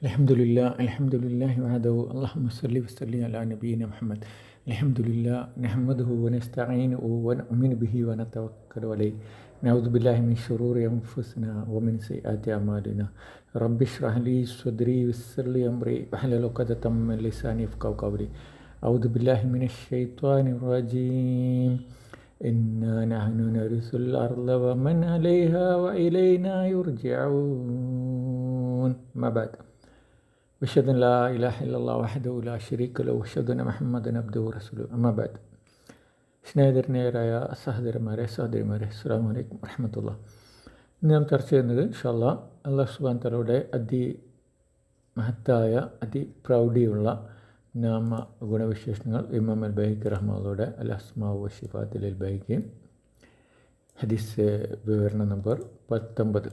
الحمد لله الحمد لله وحده اللهم صل وسلم على نبينا محمد الحمد لله نحمده ونستعينه ونؤمن به ونتوكل عليه نعوذ بالله من شرور أنفسنا ومن سيئات أعمالنا رب اشرح لي صدري ويسر لي أمري واحلل عقدة من لساني يفقهوا قولي أعوذ بالله من الشيطان الرجيم إنا نحن نرث الأرض ومن عليها وإلينا يرجعون ما بعد وأشهد أن لا إله إلا الله وحده لا شريك له وأشهد أن സഹോദരന്മാരെ സഹോദരിമാരെ അസ്സാം വലൈക്കും വറഹമത്തുള്ള ഇന്ന് നാം ചർച്ച ചെയ്യുന്നത് ഇൻഷാല്ല അള്ളാഹ് സുബാൻ തലയുടെ അതി മഹത്തായ അതിപ്രൗഢിയുള്ള നാമ ഗുണവിശേഷങ്ങൾ ഇമാം അൽ ബൈക്ക് റഹ്മാദോടെ അൽ അസ്മാവ് ഷിഫാത്തിൽ അൽ ബൈക്ക് ഹദീസ് വിവരണ നമ്പർ പത്തൊമ്പത്.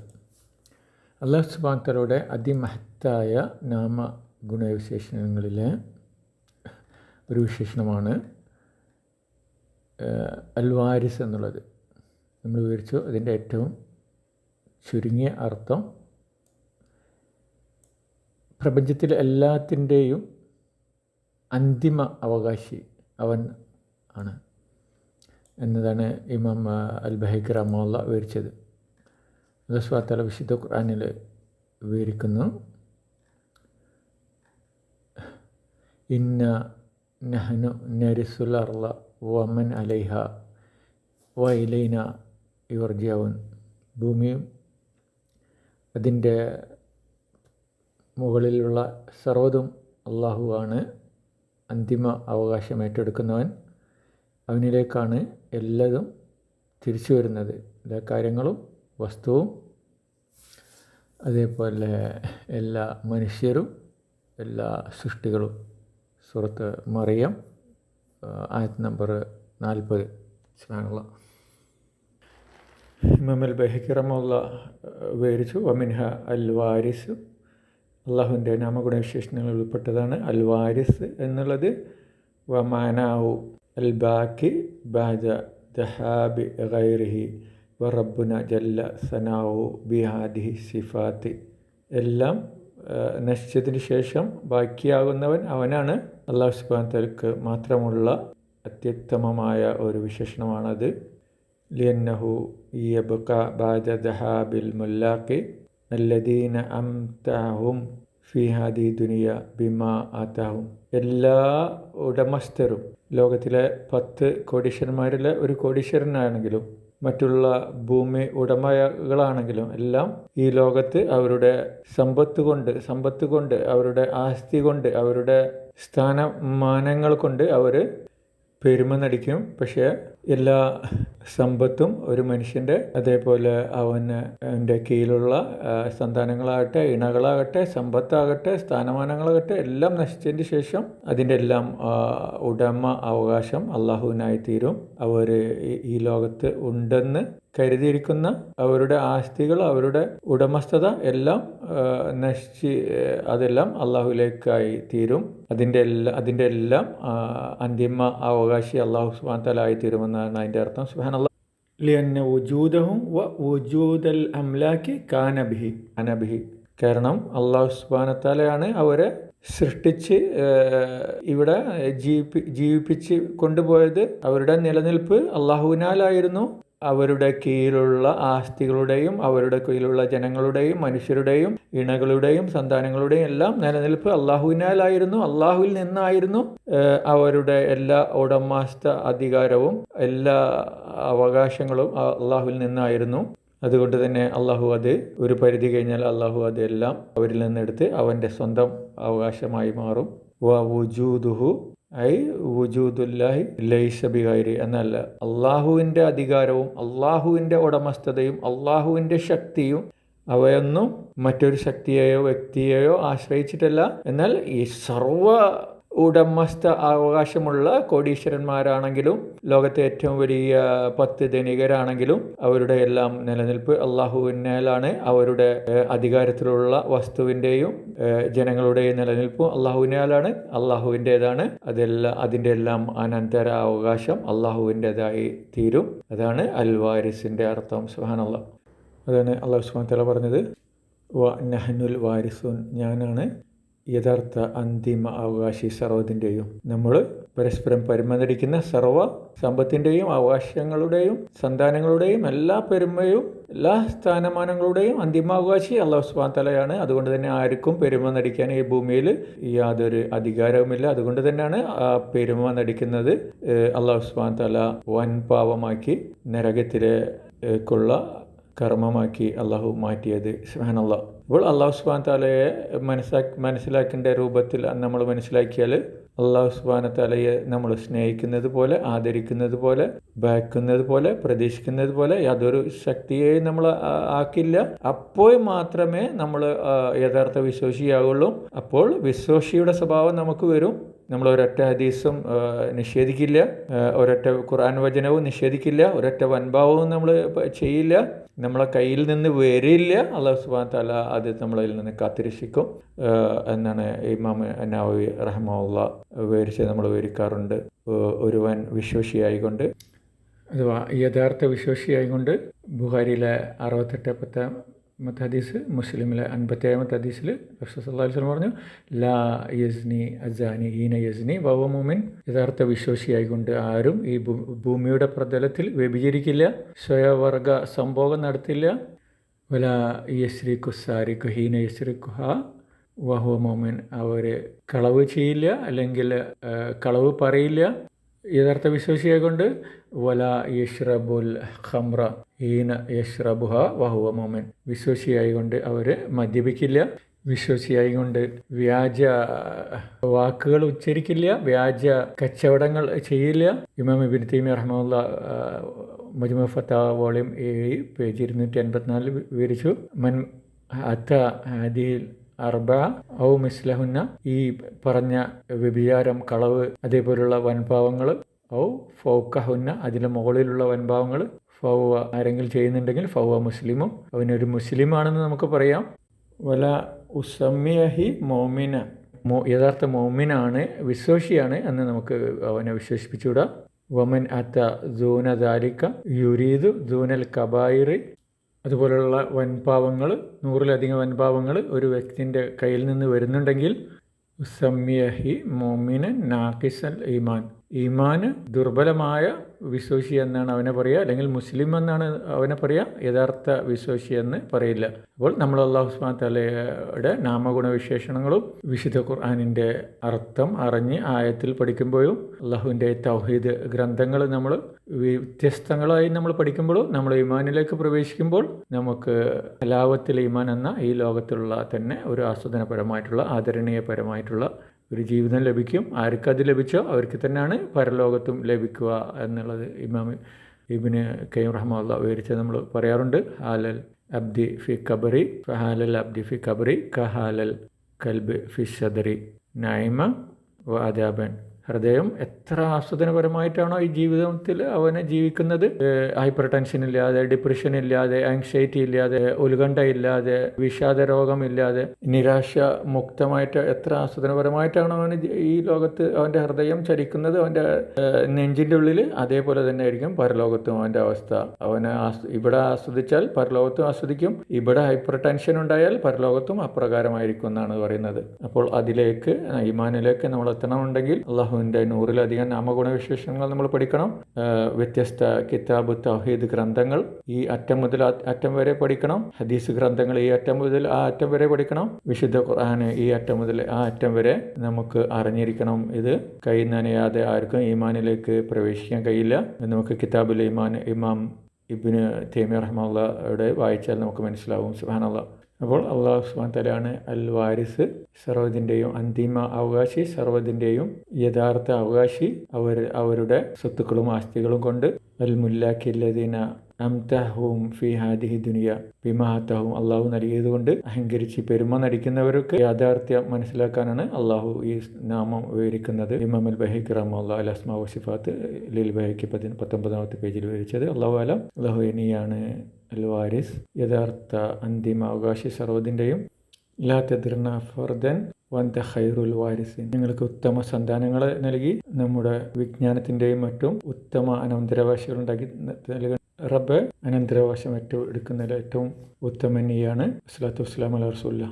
അള്ളാഹു സുബാൻതറയുടെ അതിമഹത്തായ നാമ ഗുണവിശേഷണങ്ങളിലെ ഒരു വിശേഷണമാണ് അൽവാരിസ് എന്നുള്ളത്. നമ്മൾ വിവരിച്ചു അതിന്റെ ഏറ്റവും ചുരുങ്ങിയ അർത്ഥം പ്രപഞ്ചത്തിലെ എല്ലാത്തിന്റെയും അന്തിമ അവകാശി അവൻ ആണ് എന്നതാണ് ഇമാം അൽ ബഹിഖ് റഹ്മുള്ള വിവരിച്ചത്. അലസ്വാത്തല വിശുദ്ധ ഖുറാനിൽ വിവരിക്കുന്നു. ഇന്ന നഹനു അർള വമൻ അലൈഹ വ ഇലൈന യുർജാവുൻ ഭൂമിയും അതിന്റെ മുകളിലുള്ള സർവതും അള്ളാഹുവാണ് അന്തിമ അവകാശം ഏറ്റെടുക്കുന്നവൻ അവനിലേക്കാണ് എല്ലതും തിരിച്ചു വരുന്നത്. എല്ലാ കാര്യങ്ങളും വസ്തുവും അതേപോലെ എല്ലാ മനുഷ്യരും എല്ലാ സൃഷ്ടികളും. സുഹൃത്ത് മറിയം ആയത് നമ്പർ നാൽപ്പത്. സ്മാനുള്ള ഇമാം അൽ ബഹിക്കിറമുള്ള വിവരിച്ചു വമിൻഹ അൽ വാരിസ് അള്ളാഹുവിന്റെ നാമഗുണവിശേഷണങ്ങൾ ഉൾപ്പെട്ടതാണ് അൽ വാരിസ് എന്നുള്ളത്. വമാനാവു അൽ ബാക്കി ബാജ ദഹാബി ഗൈറിഹി. വറബുന ജല്ല സനാവു ബിഹാദി സിഫാത്ത്. എല്ലാം നശിച്ചതിന് ശേഷം ബാക്കിയാകുന്നവൻ അവനാണ്. അള്ളാഹു സുബാൻ തലക്ക് മാത്രമുള്ള അത്യുത്തമമായ ഒരു വിശേഷണമാണത്. ലിയന്നഹു യബുക ബാദ ദഹാബിൽ മുല്ലാഖി അല്ലദീന അം താഹും ഫിഹാദി ദുനിയ ബിമ ആത്താഹും എല്ലാ ഉടമസ്ഥരും ലോകത്തിലെ പത്ത് കോടീശ്വരന്മാരിലെ ഒരു കോടീശ്വരനാണെങ്കിലും മറ്റുള്ള ഭൂമി ഉടമകളാണെങ്കിലും എല്ലാം ഈ ലോകത്ത് അവരുടെ സമ്പത്ത് കൊണ്ട് സമ്പത്ത് കൊണ്ട് അവരുടെ ആസ്തി കൊണ്ട് അവരുടെ സ്ഥാനമാനങ്ങൾ കൊണ്ട് അവർ പെരുമ നടിക്കും. പക്ഷേ എല്ലാ സമ്പത്തും ഒരു മനുഷ്യന്റെ അതേപോലെ അവന് എന്റെ കീഴിലുള്ള സന്താനങ്ങളാകട്ടെ ഇണകളാകട്ടെ സമ്പത്താകട്ടെ സ്ഥാനമാനങ്ങളാകട്ടെ എല്ലാം നശിച്ചതിന് ശേഷം അതിന്റെ എല്ലാം ഉടമ അവകാശം അള്ളാഹുവിനായി തീരും. അവർ ഈ ലോകത്ത് ഉണ്ടെന്ന് കരുതിയിരിക്കുന്ന അവരുടെ ആസ്തികൾ അവരുടെ ഉടമസ്ഥത എല്ലാം നശിച്ച് അതെല്ലാം അള്ളാഹുലേക്കായി തീരും. അതിന്റെ എല്ലാ അതിന്റെ എല്ലാം അന്തിമ അവകാശി അള്ളാഹു സുബാൻ തലായി തീരുമെന്നാണ് അതിന്റെ അർത്ഥം. അള്ളാഹ് ലിയന്ന വജൂദഹും വ വജൂദൽ അംലാക്കി കാനബിഹി അനബിഹി കാരണം അള്ളാഹു സുബാനത്താലയാണ് അവരെ സൃഷ്ടിച്ച് ഇവിടെ ജീവിപ്പി ജീവിപ്പിച്ച് കൊണ്ടുപോയത്. അവരുടെ നിലനിൽപ്പ് അള്ളാഹുവിനാലായിരുന്നു അവരുടെ കീഴിലുള്ള ആസ്തികളുടെയും അവരുടെ കീഴിലുള്ള ജനങ്ങളുടെയും മനുഷ്യരുടെയും ഇണകളുടെയും സന്താനങ്ങളുടെയും എല്ലാം നിലനിൽപ്പ് അള്ളാഹുവിനാലായിരുന്നു അള്ളാഹുവിൽ നിന്നായിരുന്നു. അവരുടെ എല്ലാ ഉടമസ്ഥ അധികാരവും എല്ലാ അവകാശങ്ങളും അള്ളാഹുവിൽ നിന്നായിരുന്നു. അതുകൊണ്ട് തന്നെ അള്ളാഹു അത് ഒരു പരിധി കഴിഞ്ഞാൽ അള്ളാഹു അതെല്ലാം അവരിൽ നിന്നെടുത്ത് അവന്റെ സ്വന്തം അവകാശമായി മാറും. വ വുജൂദുഹു ഐ വുജൂദുല്ലാഹി ലൈസബികാരി എന്നല്ല. അള്ളാഹുവിന്റെ അധികാരവും അള്ളാഹുവിന്റെ ഉടമസ്ഥതയും അള്ളാഹുവിന്റെ ശക്തിയും അവയൊന്നും മറ്റൊരു ശക്തിയെയോ വ്യക്തിയെയോ ആശ്രയിച്ചിട്ടല്ല. എന്നാൽ ഈ സർവ ഉടമസ്ഥ അവകാശമുള്ള കോടീശ്വരന്മാരാണെങ്കിലും ലോകത്തെ ഏറ്റവും വലിയ പത്ത് ധനികരാണെങ്കിലും അവരുടെ എല്ലാം നിലനിൽപ്പ് അള്ളാഹുവിനാലാണ് അവരുടെ അധികാരത്തിലുള്ള വസ്തുവിന്റെയും ജനങ്ങളുടെയും നിലനിൽപ്പും അള്ളാഹുവിനാലാണ് അള്ളാഹുവിന്റെതാണ്. അതെല്ലാം അതിന്റെ എല്ലാം അനന്തര അവകാശം അള്ളാഹുവിന്റെതായി തീരും. അതാണ് അൽ വാരിസിന്റെ അർത്ഥം. സുഹാനുള്ള അതാണ് അള്ളാഹു സുഹാൻ തല പറഞ്ഞത്. വ നഹനുൽ വാരിസുൻ. ഞാനാണ്. യഥാർത്ഥ അന്തിമ അവകാശി സർവത്തിന്റെയും നമ്മൾ പരസ്പരം പെരുമനടിക്കുന്ന സർവ സമ്പത്തിന്റെയും അവകാശങ്ങളുടെയും സന്താനങ്ങളുടെയും എല്ലാ പെരുമയും എല്ലാ സ്ഥാനമാനങ്ങളുടെയും അന്തിമാവകാശി അള്ളാഹു സുബാൻ തലയാണ് അതുകൊണ്ട് തന്നെ ആർക്കും പെരുമ നടിക്കാൻ ഈ ഭൂമിയിൽ യാതൊരു അധികാരവുമില്ല. അതുകൊണ്ട് തന്നെയാണ് ആ പെരുമ നടിക്കുന്നത് അള്ളാഹു സുബാൻ തല വൻ പാവമാക്കി നരകത്തിലേക്കുള്ള കർമ്മമാക്കി അള്ളാഹു മാറ്റിയത്. സുഹാനുള്ള അപ്പോൾ അള്ളാഹു സുബാൻ താലയെ മനസ്സാക്കി മനസ്സിലാക്കേണ്ട രൂപത്തിൽ നമ്മൾ മനസ്സിലാക്കിയാൽ അള്ളാഹു സുബാന താലയെ നമ്മൾ സ്നേഹിക്കുന്നത് പോലെ ആദരിക്കുന്നത് പോലെ ഭയക്കുന്നത് പോലെ പ്രതീക്ഷിക്കുന്നത് പോലെ യാതൊരു ശക്തിയെയും നമ്മൾ ആക്കില്ല. അപ്പോൾ മാത്രമേ നമ്മൾ യഥാർത്ഥ വിശ്വസിയാവുള്ളൂ. അപ്പോൾ വിശ്വാസിയുടെ സ്വഭാവം നമുക്ക് വരും. നമ്മൾ ഒരൊറ്റ ഹദീസും നിഷേധിക്കില്ല. ഒരൊറ്റ ഖുർആൻ വചനവും നിഷേധിക്കില്ല. ഒരൊറ്റ വൻഭാവവും നമ്മൾ ചെയ്യില്ല. നമ്മളെ കയ്യിൽ നിന്ന് വരില്ല. അള്ളാഹു സുബാൻ താല അത് നമ്മളതിൽ നിന്ന് കാത്തിരക്ഷിക്കും. എന്നാണ് ഇമാം നവവി റഹ്മുള്ള വിവരിച്ച് നമ്മൾ വിവരിക്കാറുണ്ട്. ഒരുവൻ വിശ്വസിയായിക്കൊണ്ട്. അഥവാ യഥാർത്ഥ വിശ്വസിയായിക്കൊണ്ട് ബുഹാരിയിലെ അറുപത്തെട്ട് പത്താം മത്തെ ഹദീസ് മുസ്ലിമിലെ അൻപത്തേഴാമത്തെ ഹദീസിൽ റസൂൽ പറഞ്ഞു ലാ യസ്നി അസാനി ഈന യസ്നി വവമുമിൻ യഥാർത്ഥ വിശ്വാസിയായിക്കൊണ്ട് ആരും ഈ ഭൂമിയുടെ പ്രതലത്തിൽ വ്യഭിചരിക്കില്ല സ്വയവർഗ സംഭോഗം നടത്തില്ല. വല യശ്രീ കുസാരി കുഹീന യശ്രീ കുഹ വഹുവ മോമിൻ അവർ കളവ് ചെയ്യില്ല അല്ലെങ്കിൽ കളവ് പറയില്ല. യഥാർത്ഥ വിശ്വാസിയായിക്കൊണ്ട് വല യഷ്റബുൽ ഖമ്ര ഈന യഷ്റബുഹ വഹുവ മോമൻ വിശ്വാസിയായിക്കൊണ്ട് അവർ മദ്യപിക്കില്ല. വിശ്വസിയായി കൊണ്ട് വ്യാജ വാക്കുകൾ ഉച്ചരിക്കില്ല. വ്യാജ കച്ചവടങ്ങൾ ചെയ്യില്ല. ഇമാം ഇബിൻ തീമി റഹ്മുല്ല മജ്മു ഫത്ത വോളിയം ഏഴ് പേജ് ഇരുന്നൂറ്റി എൺപത്തിനാലിൽ വിവരിച്ചു. മൻ അത്ത ഹദിൽ അർബ ഔ മിസ്ലഹുന്ന. ഈ പറഞ്ഞ വ്യഭിചാരം കളവ് അതേപോലുള്ള വൻഭാവങ്ങൾ ഔ ഫൗക്കഹുന്ന അതിന് മുകളിലുള്ള വൻഭാവങ്ങൾ ഫൗവ ആരെങ്കിലും ചെയ്യുന്നുണ്ടെങ്കിൽ ഫൗവ മുസ്ലിമും അവനൊരു മുസ്ലിമാണെന്ന് നമുക്ക് പറയാം. വല ഉസമ്യഹി മോമിന. മോ യഥാർത്ഥ മോമിനാണ് വിശ്വസിയാണ് എന്ന് നമുക്ക് അവനെ വിശ്വസിപ്പിച്ചുവിടാം വമൻ അത്ത ദൂന ദാലിക്ക യുരീദു ദൂനൽ കബായിറി. അതുപോലുള്ള വൻപാവങ്ങൾ നൂറിലധികം വൻപാവങ്ങൾ ഒരു വ്യക്തിന്റെ കയ്യിൽ നിന്ന് വരുന്നുണ്ടെങ്കിൽ സമ്യഹി മോമിനൻ നാക്കിസൽ ഈമാൻ. ഈമാന് ദുർബലമായ വിശ്വാസി എന്നാണ് അവനെ പറയുക അല്ലെങ്കിൽ മുസ്ലിം എന്നാണ് അവനെ പറയുക യഥാർത്ഥ വിശ്വാസി എന്ന് പറയില്ല. അപ്പോൾ നമ്മൾ അള്ളാഹു സുബാൻ തലയുടെ നാമഗുണ വിശേഷണങ്ങളും വിശുദ്ധ ഖുർആാനിന്റെ അർത്ഥം അറിഞ്ഞ് ആയത്തിൽ പഠിക്കുമ്പോഴും അള്ളാഹുവിന്റെ തൗഹീദ് ഗ്രന്ഥങ്ങൾ നമ്മൾ വ്യത്യസ്തങ്ങളായി നമ്മൾ പഠിക്കുമ്പോഴും നമ്മൾ ഈമാനിലേക്ക് പ്രവേശിക്കുമ്പോൾ നമുക്ക് ലാവത്തിൽ ഈമാൻ എന്ന ഈ ലോകത്തിലുള്ള തന്നെ ഒരു ആസ്വാദനപരമായിട്ടുള്ള ആദരണീയപരമായിട്ടുള്ള ഒരു ജീവിതം ലഭിക്കും. ആർക്കത് ലഭിച്ചോ അവർക്ക് തന്നെയാണ് പരലോകത്തും ലഭിക്കുക എന്നുള്ളത് ഇമാം ഇബിന് കയ്യം റഹ്മുള്ള വിവരിച്ച് നമ്മൾ പറയാറുണ്ട്. ഹാലൽ അബ്ദി ഫി കബറി ഹാലൽ അബ്ദി ഫി കബറി കഹാലൽ കൽബ് ഫി ഷദറി നൈമ വ അദാബൻ. ഹൃദയം എത്ര ആസ്വദനപരമായിട്ടാണോ ഈ ജീവിതത്തിൽ അവനെ ജീവിക്കുന്നത്? ഹൈപ്പർ ടെൻഷൻ ഇല്ലാതെ ഡിപ്രഷൻ ഇല്ലാതെ ആങ്സൈറ്റി ഇല്ലാതെ ഉത്കണ്ഠ ഇല്ലാതെ വിഷാദ രോഗമില്ലാതെ നിരാശ മുക്തമായിട്ട് എത്ര ആസ്വദനപരമായിട്ടാണോ അവന് ഈ ലോകത്ത് അവന്റെ ഹൃദയം ചലിക്കുന്നത് അവന്റെ നെഞ്ചിന്റെ ഉള്ളിൽ അതേപോലെ തന്നെ ആയിരിക്കും പരലോകത്തും അവന്റെ അവസ്ഥ. അവനെ ഇവിടെ ആസ്വദിച്ചാൽ പരലോകത്തും ആസ്വദിക്കും. ഇവിടെ ഹൈപ്പർ ടെൻഷൻ ഉണ്ടായാൽ പരലോകത്തും അപ്രകാരമായിരിക്കും എന്നാണ് പറയുന്നത്. അപ്പോൾ അതിലേക്ക് ഈമാനിലേക്ക് നമ്മൾ എത്തണമെന്നുണ്ടെങ്കിൽ അള്ളാഹു അള്ളാഹുവിന്റെ നൂറിലധികം നാമഗുണവിശേഷങ്ങൾ നമ്മൾ പഠിക്കണം. വ്യത്യസ്ത കിതാബ് തൗഹീദ് ഗ്രന്ഥങ്ങൾ ഈ അറ്റം മുതൽ അറ്റം വരെ പഠിക്കണം. ഹദീസ് ഗ്രന്ഥങ്ങൾ ഈ അറ്റം മുതൽ ആ അറ്റം വരെ പഠിക്കണം. വിശുദ്ധ ഖുർആൻ ഈ അറ്റം മുതൽ ആ അറ്റം വരെ നമുക്ക് അറിഞ്ഞിരിക്കണം. ഇത് കൈ നനയാതെ ആർക്കും ഈമാനിലേക്ക് പ്രവേശിക്കാൻ കഴിയില്ല. നമുക്ക് കിതാബുൽ ഈമാൻ ഇമാം ഇബിന് തേമി റഹ്മുള്ളയുടെ വായിച്ചാൽ നമുക്ക് മനസ്സിലാവും. സുഹാനുള്ള അപ്പോൾ അള്ളാഹു സുബാൻ തലാണ് അൽ വാരിസ് സർവതിന്റെയും അന്തിമ അവകാശി സർവതിന്റെയും യഥാർത്ഥ അവകാശി അവർ അവരുടെ സ്വത്തുക്കളും ആസ്തികളും കൊണ്ട് അൽ മുല്ലാക്കില്ലദീന അംതഹവും ഫി ഹാദിഹി ദുനിയ. വിമാഹത്തഹവും അള്ളാഹു നൽകിയതുകൊണ്ട് അഹങ്കരിച്ച് പെരുമ നടിക്കുന്നവർക്ക് യാഥാർത്ഥ്യം മനസ്സിലാക്കാനാണ് അള്ളാഹു ഈ നാമം വിവരിക്കുന്നത്. ഇമാം അൽ ബഹിഖ് റഹ്മുല്ല അൽ അസ്മാ വസിഫാത്ത് ലിൽ ബഹിക്ക് പതി പത്തൊമ്പതാമത്തെ പേജിൽ വിവരിച്ചത്. അള്ളാഹു അലം. അള്ളാഹു ഇനിയാണ് അൽ വാരിസ്. യഥാർത്ഥ അന്തിമ അവകാശി സർവതിന്റെയും ലാ തദിർന ഫർദൻ വന്ത ഖൈറുൽ വാരിസിൻ. നിങ്ങൾക്ക് ഉത്തമ സന്താനങ്ങളെ നൽകി നമ്മുടെ വിജ്ഞാനത്തിന്റെയും മറ്റും ഉത്തമ അനന്തരവാശികൾ ഉണ്ടാക്കി നൽകി റബ്ബ് അനന്തരാവകാശം ഏറ്റവും എടുക്കുന്നതിൽ ഏറ്റവും ഉത്തമനിയാണ്. അസ്ലാത്തു വസ്സലാം അല റസൂല്ല